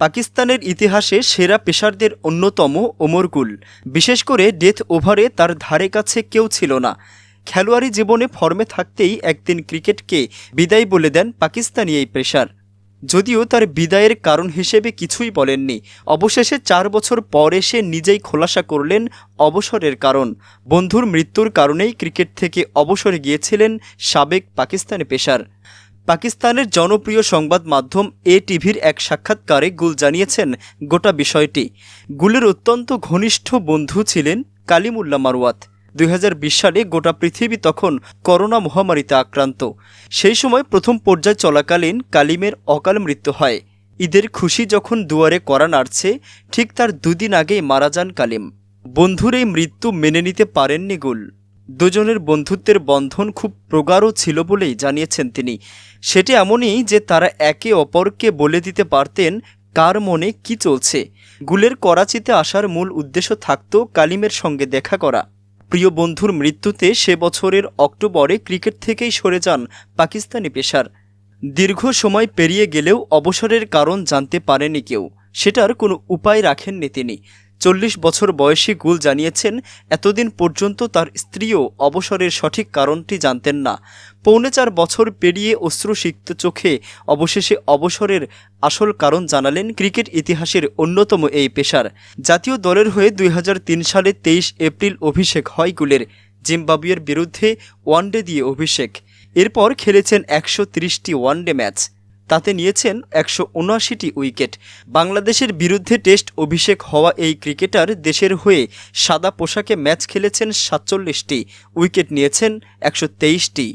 পাকিস্তানের ইতিহাসে সেরা পেশারদের অন্যতম ওমর গুল বিশেষ করে ডেথ ওভারে তার ধারে কাছে কেউ ছিল না। খেলোয়াড়ি জীবনে ফর্মে থাকতেই একদিন ক্রিকেটকে বিদায় বলে দেন পাকিস্তানি এই পেশার যদিও তার বিদায়ের কারণ হিসেবে কিছুই বলেননি। অবশেষে চার বছর পর এসে নিজেই খোলাসা করলেন অবসরের কারণ। বন্ধুর মৃত্যুর কারণেই ক্রিকেট থেকে অবসরে গিয়েছিলেন সাবেক পাকিস্তানি পেসার। পাকিস্তানের জনপ্রিয় সংবাদ মাধ্যম এ টিভির এক সাক্ষাৎকারে গুল জানিয়েছেন গোটা বিষয়টি। গুলের অত্যন্ত ঘনিষ্ঠ বন্ধু ছিলেন কালিমুল্লা মারওয়াত। দুই হাজার বিশ সালে গোটা পৃথিবী তখন করোনা মহামারীতে আক্রান্ত। সেই সময় প্রথম পর্যায় চলাকালীন কালিমের অকাল মৃত্যু হয়। ঈদের খুশি যখন দুয়ারে করা নাড়ছে, ঠিক তার দুদিন আগেই মারা যান কালিম। বন্ধুর এই মৃত্যু মেনে নিতে পারেননি গুল। দুজনের বন্ধুত্বের বন্ধন খুব প্রগাঢ় ছিল বলেই জানিয়েছেন তিনি। সেটি এমনই যে তারা একে অপরকে বলে দিতে পারতেন কার মনে কি চলছে। গুলের করাচিতে আসার মূল উদ্দেশ্য থাকত কালিমের সঙ্গে দেখা করা। প্রিয় বন্ধুর মৃত্যুতে সে বছরের অক্টোবরে ক্রিকেট থেকেই সরে যান পাকিস্তানি পেশার দীর্ঘ সময় পেরিয়ে গেলেও অবসরের কারণ জানতে পারেনি কেউ। সেটার কোনো উপায় রাখেননি তিনি। চল্লিশ বছর বয়সী গুল জানিয়েছেন, এতদিন পর্যন্ত তার স্ত্রীও অবসরের সঠিক কারণটি জানতেন না। পৌনে চার বছর পেরিয়ে অশ্রুসিক্ত চোখে অবশেষে অবসরের আসল কারণ জানালেন ক্রিকেট ইতিহাসের অন্যতম এই পেশার জাতীয় দলের হয়ে দুই হাজার তিন সালে তেইশ এপ্রিল অভিষেক হয় গুলের, জিম্বাবুয়ের বিরুদ্ধে ওয়ানডে দিয়ে অভিষেক। এরপর খেলেছেন একশো তিরিশটি ওয়ানডে ম্যাচ। তাতে নিয়েছেন একশো উনআশিটি উইকেট। বাংলাদেশের বিরুদ্ধে টেস্ট অভিষেক হওয়া এই ক্রিকেটার দেশের হয়ে সাদা পোশাকে ম্যাচ খেলেছেন সাতচল্লিশটি, উইকেট নিয়েছেন একশো তেইশটি।